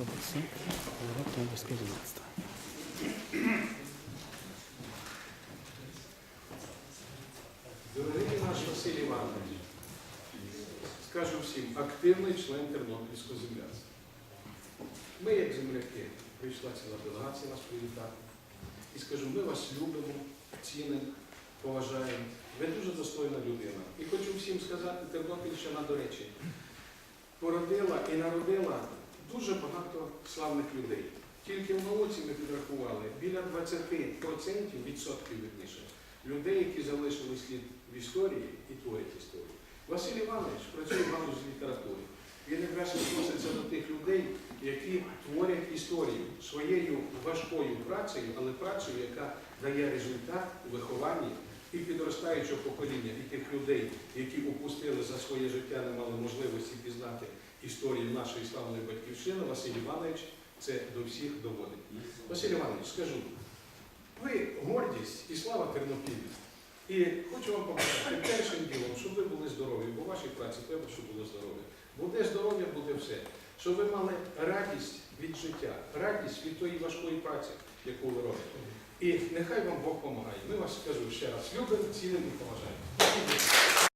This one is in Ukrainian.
находится город Новгородское земледство. Дорогий наш Василь Іванович, скажу всім, активний член Тернопільського земляцтва. Ми, як земляки, прийшла ціла делегація нас привітати. І скажу, ми вас любимо, цінимо, поважаємо. Ви дуже достойна людина. І хочу всім сказати, Тернопільщина, до речі, породила і народила славних людей. Тільки в науці ми підрахували біля 20% відсотків вірніше, людей, які залишили слід в історії і творять історію. Василь Іванович працює в галузі літератури. Він якраз відноситься до тих людей, які творять історію своєю важкою працею, але працею, яка дає результат у вихованні і підростаючого покоління, і тих людей, які упустили за своє життя, не мали можливості пізнати історію нашої славної батьківщини, Василь Іванович це до всіх доводить. Василь Іванович, скажу, ви гордість і слава Тернопілля. І хочу вам побажати першим ділом, щоб ви були здорові, бо в вашій праці треба, щоб було здоров'я. Буде здоров'я, буде все. Щоб ви мали радість від життя, радість від тої важкої праці, яку ви робите. І нехай вам Бог допомагає. Ми вас скажу ще раз, любимо, цінимо і поважаємо.